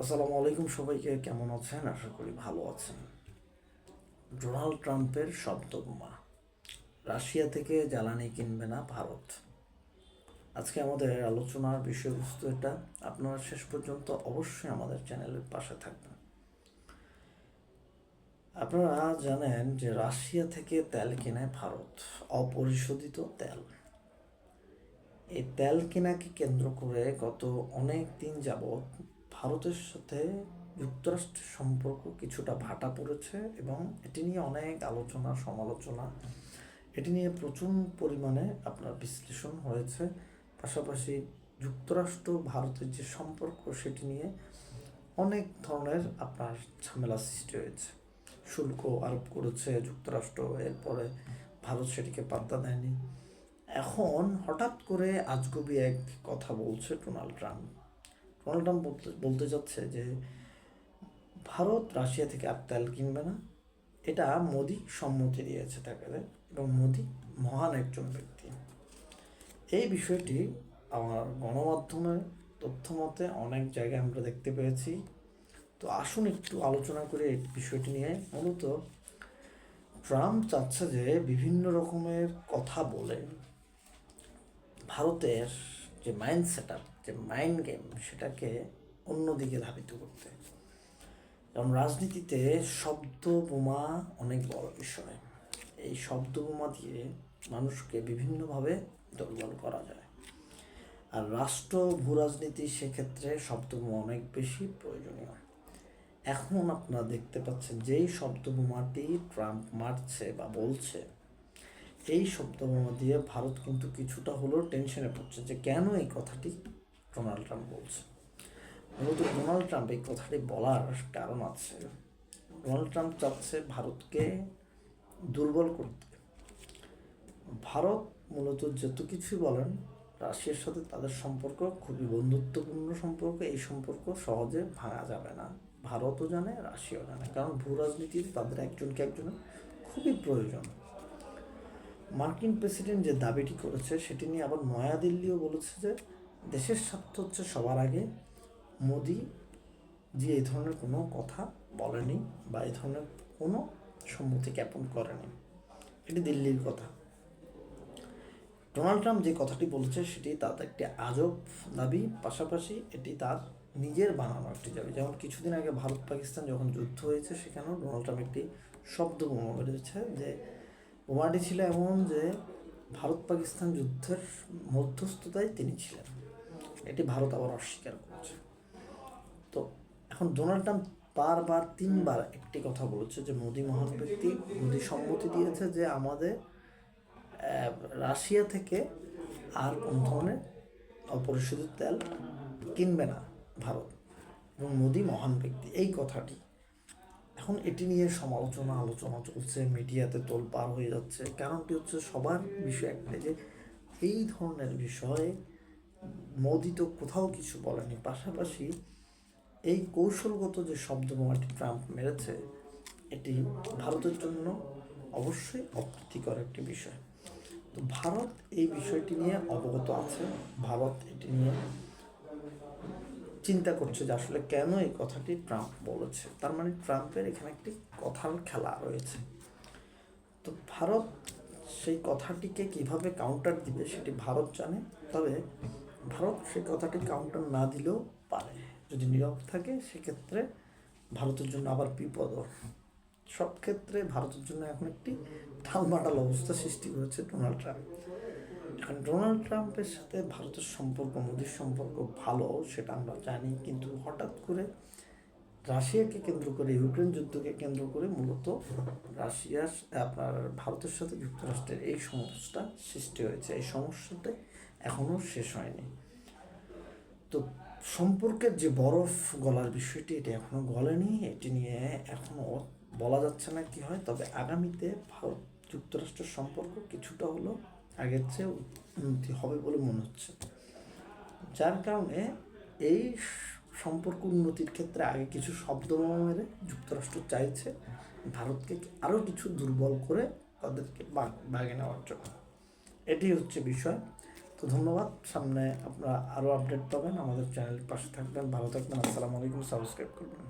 আসসালামু আলাইকুম সবাইকে, কেমন আছেন? আশা করি ভালো আছেন। ডোনাল্ড ট্রাম্পের শব্দবোমা রাশিয়া থেকে জ্বালানি কিনবে না ভারত। আজকে আমাদের আলোচনার বিষয়বস্তু এটা। আপনারা শেষ পর্যন্ত অবশ্যই আমাদের চ্যানেলের পাশে থাকবেন। আপনারা জানেন যে রাশিয়া থেকে তেল কেনে ভারত। অপরিশোধিত তেল। এই তেল কেনাকে কেন্দ্র করে গত অনেক দিন যাবৎ ভারতের সাথে যুক্তরাষ্ট্রের সম্পর্ক কিছুটা ভাটা পড়েছে এবং এটি নিয়ে অনেক আলোচনা, সমালোচনা। এটি নিয়ে প্রচুর পরিমাণে আপনার বিশ্লেষণ হয়েছে। পাশাপাশি যুক্তরাষ্ট্র, ভারতের যে সম্পর্ক, সেটি নিয়ে অনেক ধরনের আপনার ঝামেলা সৃষ্টি হয়েছে। শুল্ক আরোপ করেছে যুক্তরাষ্ট্র, এরপরে ভারত সেটিকে পাত্তা দেয়নি। এখন হঠাৎ করে আজগবি এক কথা বলছে ডোনাল্ড ট্রাম্প। ডোনাল্ড বলতে বলতে যাচ্ছে যে ভারত রাশিয়া থেকে আর তেল কিনবে না। এটা মোদি সম্মতি দিয়েছে তাকে এবং মোদি মহান একজন ব্যক্তি। এই বিষয়টি আমার গণমাধ্যমে তথ্য মতে অনেক জায়গায় আমরা দেখতে পেয়েছি। তো আসুন একটু আলোচনা করে এই বিষয়টি নিয়ে। মূলত ট্রাম্প চাচ্ছে যে বিভিন্ন রকমের কথা বলে ভারতের যে মাইন্ড সেট আপ যে মাইন্ড গেম সেটাকে অন্যদিকে ধাবিত করতে। কারণ রাজনীতিতে শব্দ বোমা অনেক বড় বিষয়। এই শব্দ বোমা দিয়ে মানুষকে বিভিন্নভাবে দুর্বল করা যায়। আর রাষ্ট্র ভূ রাজনীতি সেক্ষেত্রে শব্দ বোমা অনেক বেশি প্রয়োজনীয়। এখন আপনারা দেখতে পাচ্ছেন যেই শব্দ বোমাটি ট্রাম্প মারছে বা বলছে এই শব্দবোমা দিয়ে ভারত কিন্তু কিছুটা হলেও টেনশনে পড়ছে যে কেন এই কথাটি ডোনাল্ড ট্রাম্প বলছে? মূলত ডোনাল্ড ট্রাম্প এই কথাটি বলার কারণ আছে। ডোনাল্ড ট্রাম্প চাচ্ছে ভারতকে দুর্বল করতে। ভারত মূলত যত কিছুই বলেন, রাশিয়ার সাথে তাদের সম্পর্ক খুবই বন্ধুত্বপূর্ণ সম্পর্ক, এই সম্পর্ক সহজে ভাঙা যাবে না। ভারতও জানে, রাশিয়াও জানে। কারণ ভূ রাজনীতিতে তাদের একজনকে একজনের খুবই প্রয়োজন। মার্কিন প্রেসিডেন্ট যে দাবিটি করেছে, সেটি নিয়ে আবার নয়াদিল্লিও বলেছে যে দেশের স্বার্থ হচ্ছে সবার আগে। মোদি যে এই ধরনের কোনো কথা বলেনি বা এই ধরনের কোনো সম্মতি জ্ঞাপন করেনি। এটি দিল্লির কথা। ডোনাল্ড ট্রাম্প যে কথাটি বলেছে, সেটি তার একটি আজব দাবি। পাশাপাশি এটি তার নিজের বানানো একটি দাবি। যেমন কিছুদিন আগে ভারত পাকিস্তান যখন যুদ্ধ হয়েছে, সেখানেও ডোনাল্ড ট্রাম্প একটি শব্দ বোমা বেরিয়েছে যে বোমাটি ছিল এমন যে ভারত পাকিস্তান যুদ্ধের মধ্যস্থতায় তিনি ছিলেন। এটি ভারত আবার অস্বীকার করেছে। তো এখন ডোনাল্ড ট্রাম্প বারবার তিনবার একটি কথা বলেছে যে মোদি মহান ব্যক্তি মোদি সম্মতি দিয়েছে যে আমাদের রাশিয়া থেকে আর কোন ধরনের অপরিশোধিত তেল কিনবে না ভারত। এবং মোদি মহান ব্যক্তি, এই কথাটি। এখন এটি নিয়ে সমালোচনা, আলোচনা চলছে, মিডিয়াতে তোল পার হয়ে যাচ্ছে। কারণটি হচ্ছে সবার বিষয় একটাই যে, এই ধরনের বিষয়ে মোদি তো কোথাও কিছু বলেনি। পাশাপাশি এই কৌশলগত যে শব্দ বোমাটি ট্রাম্প মেরেছে, এটি ভারতের জন্য অবশ্যই অপ্রীতিকর একটি বিষয়। তো ভারত এই বিষয়টি নিয়ে অবগত আছে। ভারত এটি নিয়ে চিন্তা করছে যে আসলে কেন এই কথাটি ট্রাম্প বলেছে? তার মানে ট্রাম্পের এখানে একটি কথার খেলা রয়েছে। তো ভারত সেই কথাটিকে কীভাবে কাউন্টার দিবে সেটি ভারত জানে, তবে ভারত সেই কথাটি কাউন্টার না দিলেও পারে। যদি নীরব থাকে, সেক্ষেত্রে ভারতের জন্য আবার বিপদ সব ক্ষেত্রে ভারতের জন্য এখন একটি ঠালমাটাল অবস্থা সৃষ্টি করেছে ডোনাল্ড ট্রাম্প ডোনাল্ড ট্রাম্পের সাথে ভারতের সম্পর্ক, মোদীর সম্পর্ক ভালো, সেটা আমরা জানি। কিন্তু হঠাৎ করে রাশিয়াকে কেন্দ্র করে, ইউক্রেন যুদ্ধকে কেন্দ্র করে মূলত রাশিয়ার আপনার ভারতের সাথে যুক্তরাষ্ট্রের এই সমস্যা সৃষ্টি হয়েছে। এই সমস্যাটা এখনও শেষ হয়নি। তো সম্পর্কের যে বরফ গলার বিষয়টি, এটি এখনও গলেনি। এটি নিয়ে এখনও বলা যাচ্ছে না কি হয়। তবে আগামীতে ভারত যুক্তরাষ্ট্রের সম্পর্ক কিছুটা হলো আগের চেয়ে উন্নতি হবে বলে মনে হচ্ছে। যার কারণে এই সম্পর্ক উন্নতির ক্ষেত্রে আগে কিছু শব্দ মেরে যুক্তরাষ্ট্র চাইছে ভারতকে আরও কিছু দুর্বল করে তাদেরকে বাগে নেওয়ার জন্য। এটি হচ্ছে বিষয়। তো তো ধন্যবাদ। সামনে আপনারা আরও আপডেট পাবেন। আমাদের চ্যানেলের পাশে থাকবেন। ভালো থাকবেন। আসসালামু আলাইকুম। সাবস্ক্রাইব করবেন।